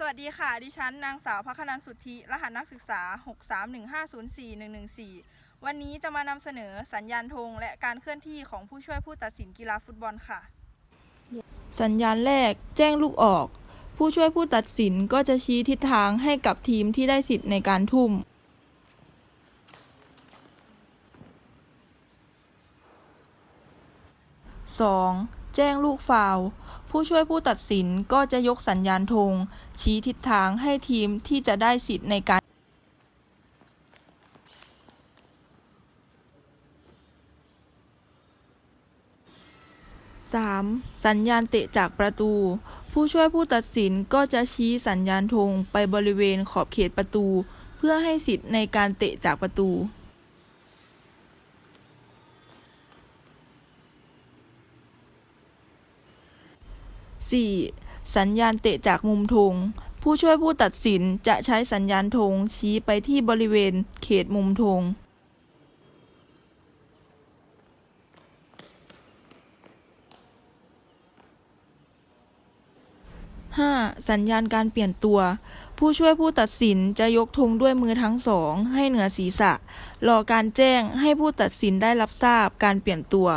สวัสดีค่ะ ดิฉันนางสาวพักนันสุทธิ รหัสนักศึกษา 631504114 วันนี้จะมานำเสนอสัญญาณธงและการเคลื่อนที่ของผู้ช่วยผู้ตัดสินกีฬาฟุตบอลค่ะ สัญญาณแรกแจ้งลูกออก ผู้ช่วยผู้ตัดสินก็จะชี้ทิศทางให้กับทีมที่ได้สิทธิ์ในการทุ่ม 2. แจ้งลูกฟาวล์ ผู้ช่วยผู้ตัดสินก็จะยกสัญญาณธงชี้ทิศทางให้ทีมที่จะได้สิทธิ์ในการ 3. สัญญาณเตะจากประตู ผู้ช่วยผู้ตัดสินก็จะชี้สัญญาณธงไปบริเวณขอบเขตประตู เพื่อให้สิทธิ์ในการเตะจากประตู 4. สัญญาณเตะจากมุมธงผู้ช่วยผู้ตัดสินจะใช้สัญญาณธงชี้ไปที่บริเวณเขตมุมธง 5. สัญญาณการเปลี่ยนตัว ผู้ช่วยผู้ตัดสินจะยกธงด้วยมือทั้งสองให้เหนือศีรษะ รอการแจ้งให้ผู้ตัดสินได้รับทราบการเปลี่ยนตัว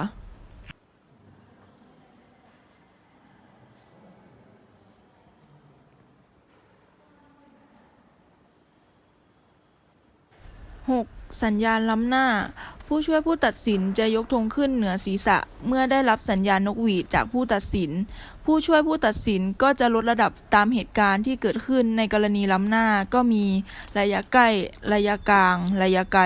6. สัญญาณล้ำหน้า ผู้ช่วยผู้ตัดสินจะยกธงขึ้นเหนือศีรษะ เมื่อได้รับสัญญาณนกหวีดจากผู้ตัดสิน ผู้ช่วยผู้ตัดสินก็จะลดระดับตามเหตุการณ์ที่เกิดขึ้นในกรณีล้ำหน้าก็มีระยะใกล้ ระยะกลาง ระยะไกล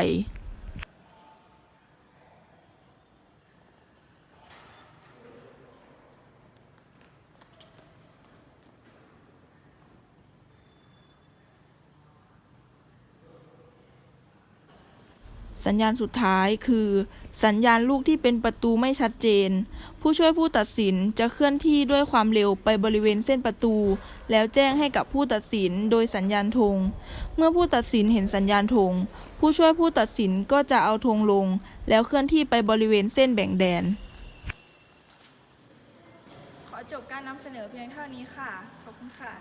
สัญญาณสุดท้ายคือ สัญญาณลูกที่เป็นประตูไม่ชัดเจน ผู้ช่วยผู้ตัดสินจะเคลื่อนที่ด้วยความเร็วไปบริเวณเส้นประตู แล้วแจ้งให้กับผู้ตัดสินโดยสัญญาณธง เมื่อผู้ตัดสินเห็นสัญญาณธง ผู้ช่วยผู้ตัดสินก็จะเอาธงลง แล้วเคลื่อนที่ไปบริเวณเส้นแบ่งแดน ขอจบการนำเสนอเพียงเท่านี้ค่ะ ขอบคุณค่ะ